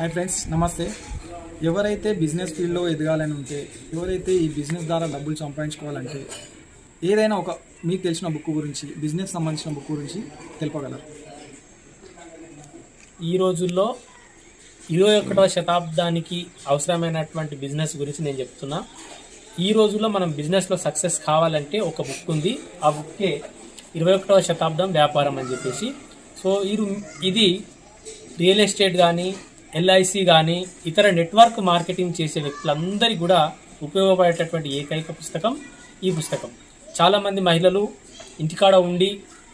Hi friends నమస్తే. ఎవరైతే business ఫీల్డ్లో ఎదగాలని ఉంటే ఎవరైతే ఈ బిజినెస్ ద్వారా డబ్బులు సంపాదించుకోవాలంటే ఏదైనా ఒక మీకు తెలిసిన బుక్ గురించి బిజినెస్ సంబంధించిన బుక్ గురించి తెలుపగలరు. ఈ రోజుల్లో ఇరవై ఒకటవ శతాబ్దానికి అవసరమైనటువంటి బిజినెస్ గురించి నేను చెప్తున్నా. ఈ రోజుల్లో మనం బిజినెస్లో సక్సెస్ కావాలంటే ఒక బుక్ ఉంది. ఆ బుక్కే ఇరవై ఒకటవ శతాబ్దం వ్యాపారం అని చెప్పేసి. సో ఇది ఇది రియల్ ఎస్టేట్ కానీ ఎల్ఐసి కానీ ఇతర నెట్వర్క్ మార్కెటింగ్ చేసే వ్యక్తులందరికీ కూడా ఉపయోగపడేటటువంటి ఏకైక పుస్తకం ఈ పుస్తకం. చాలామంది మహిళలు ఇంటికాడ ఉండి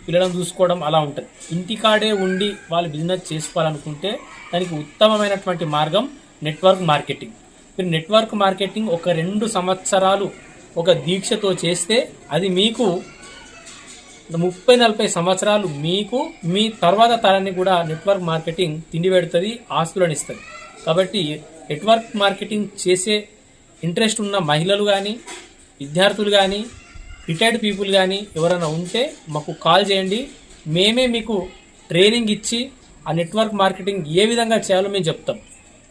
పిల్లలను చూసుకోవడం అలా ఉంటుంది. ఇంటికాడే ఉండి వాళ్ళు బిజినెస్ చేసుకోవాలనుకుంటే దానికి ఉత్తమమైనటువంటి మార్గం నెట్వర్క్ మార్కెటింగ్ మీరు నెట్వర్క్ మార్కెటింగ్ ఒక రెండు సంవత్సరాలు ఒక దీక్షతో చేస్తే అది మీకు ముప్పై నలభై సంవత్సరాలు మీకు మీ తర్వాత తరాన్ని కూడా నెట్వర్క్ మార్కెటింగ్ తిండి పెడుతుంది ఆస్తులను ఇస్తుంది. కాబట్టి నెట్వర్క్ మార్కెటింగ్ చేసే ఇంట్రెస్ట్ ఉన్న మహిళలు కానీ విద్యార్థులు కానీ రిటైర్డ్ పీపుల్ కానీ ఎవరైనా ఉంటే మాకు కాల్ చేయండి. మేమే మీకు ట్రైనింగ్ ఇచ్చి ఆ నెట్వర్క్ మార్కెటింగ్ ఏ విధంగా చేయాలో మేము చెప్తాం.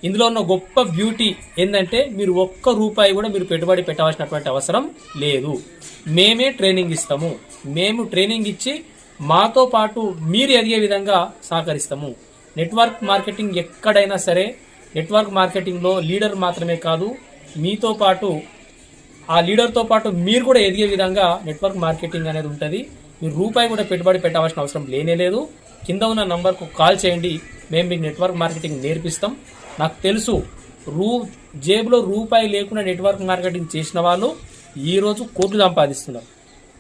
ఇందులో ఉన్న గొప్ప బ్యూటీ ఏంటంటే మీరు ఒక్క రూపాయి కూడా మీరు పెట్టుబడి పెట్టవలసినటువంటి అవసరం లేదు. మేమే ట్రైనింగ్ ఇస్తాము. మేము ట్రైనింగ్ ఇచ్చి మాతో పాటు మీరు ఎదిగే విధంగా సహకరిస్తాము. నెట్వర్క్ మార్కెటింగ్ ఎక్కడైనా సరే నెట్వర్క్ మార్కెటింగ్లో లీడర్ మాత్రమే కాదు మీతో పాటు ఆ లీడర్తో పాటు మీరు కూడా ఎదిగే విధంగా నెట్వర్క్ మార్కెటింగ్ అనేది ఉంటుంది. మీరు రూపాయి కూడా పెట్టుబడి పెట్టవలసిన అవసరం లేనే లేదు. కింద ఉన్న నంబర్కు కాల్ చేయండి. మేము మీకు నెట్వర్క్ మార్కెటింగ్ నేర్పిస్తాం. నాకు తెలుసు రూ జేబులో రూపాయి లేకుండా నెట్వర్క్ మార్కెటింగ్ చేసిన వాళ్ళు ఈరోజు కోట్లు సంపాదిస్తున్నారు.